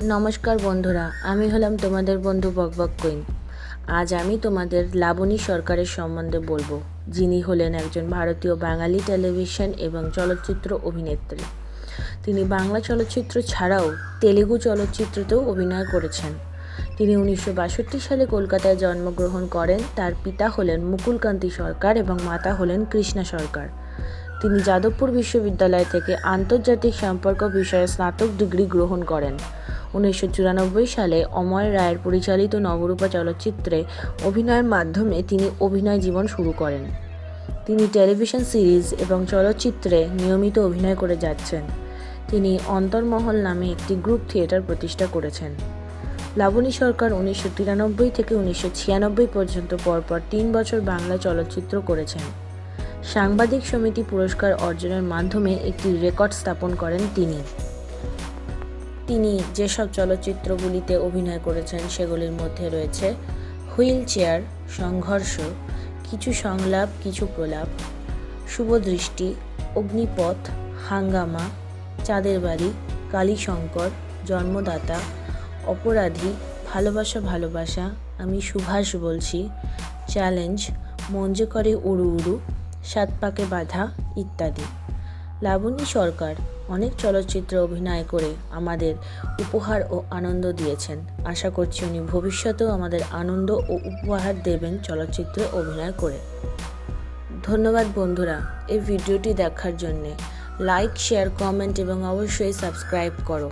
নমস্কার বন্ধুরা, আমি হলাম তোমাদের বন্ধু বকবক কুইন। আজ আমি তোমাদের লাবণী সরকারের সম্বন্ধে বলব, যিনি হলেন একজন ভারতীয় বাঙালি টেলিভিশন এবং চলচ্চিত্র অভিনেত্রী। তিনি বাংলা চলচ্চিত্র ছাড়াও তেলেগু চলচ্চিত্রতেও অভিনয় করেছেন। তিনি উনিশশো বাষট্টি সালে কলকাতায় জন্মগ্রহণ করেন। তার পিতা হলেন মুকুলকান্তি সরকার এবং মাতা হলেন কৃষ্ণা সরকার। তিনি যাদবপুর বিশ্ববিদ্যালয় থেকে আন্তর্জাতিক সম্পর্ক বিষয়ে স্নাতক ডিগ্রি গ্রহণ করেন। উনিশশো চুরানব্বই সালে অময় রায়ের পরিচালিত নবরূপা চলচ্চিত্রে অভিনয়ের মাধ্যমে তিনি অভিনয় জীবন শুরু করেন। তিনি টেলিভিশন সিরিজ এবং চলচ্চিত্রে নিয়মিত অভিনয় করে যাচ্ছেন। তিনি অন্তর্মহল নামে একটি গ্রুপ থিয়েটার প্রতিষ্ঠা করেছেন। লাবণী সরকার উনিশশো তিরানব্বই থেকে উনিশশো ছিয়ানব্বই পর্যন্ত পরপর তিন বছর বাংলা চলচ্চিত্র করেছেন। সাংবাদিক সমিতি পুরস্কার অর্জনের মাধ্যমে একটি রেকর্ড স্থাপন করেন তিনি। তিনি যেসব চলচ্চিত্রগুলিতে অভিনয় করেছেন, সেগুলির মধ্যে রয়েছে হুইল চেয়ার, সংঘর্ষ, কিছু সংলাপ, কিছু প্রলাপ শুভদৃষ্টি অগ্নিপথ, হাঙ্গামা, চাঁদের বাড়ি কালীশঙ্কর, জন্মদাতা, অপরাধী, ভালোবাসা ভালোবাসা, আমি সুভাষ বলছি, চ্যালেঞ্জ, মঞ্জে করে উড়ু উড়ু, সাত পাকে বাঁধা, ইত্যাদি। লাবণী সরকার অনেক চলচ্চিত্রে অভিনয় করে আমাদের উপহার ও আনন্দ দিয়েছেন। আশা করছি উনি ভবিষ্যতেও আমাদের আনন্দ ও উপহার দেবেন চলচ্চিত্রে অভিনয় করে। ধন্যবাদ বন্ধুরা এই ভিডিওটি দেখার জন্যে। লাইক, শেয়ার, কমেন্ট এবং অবশ্যই সাবস্ক্রাইব করো।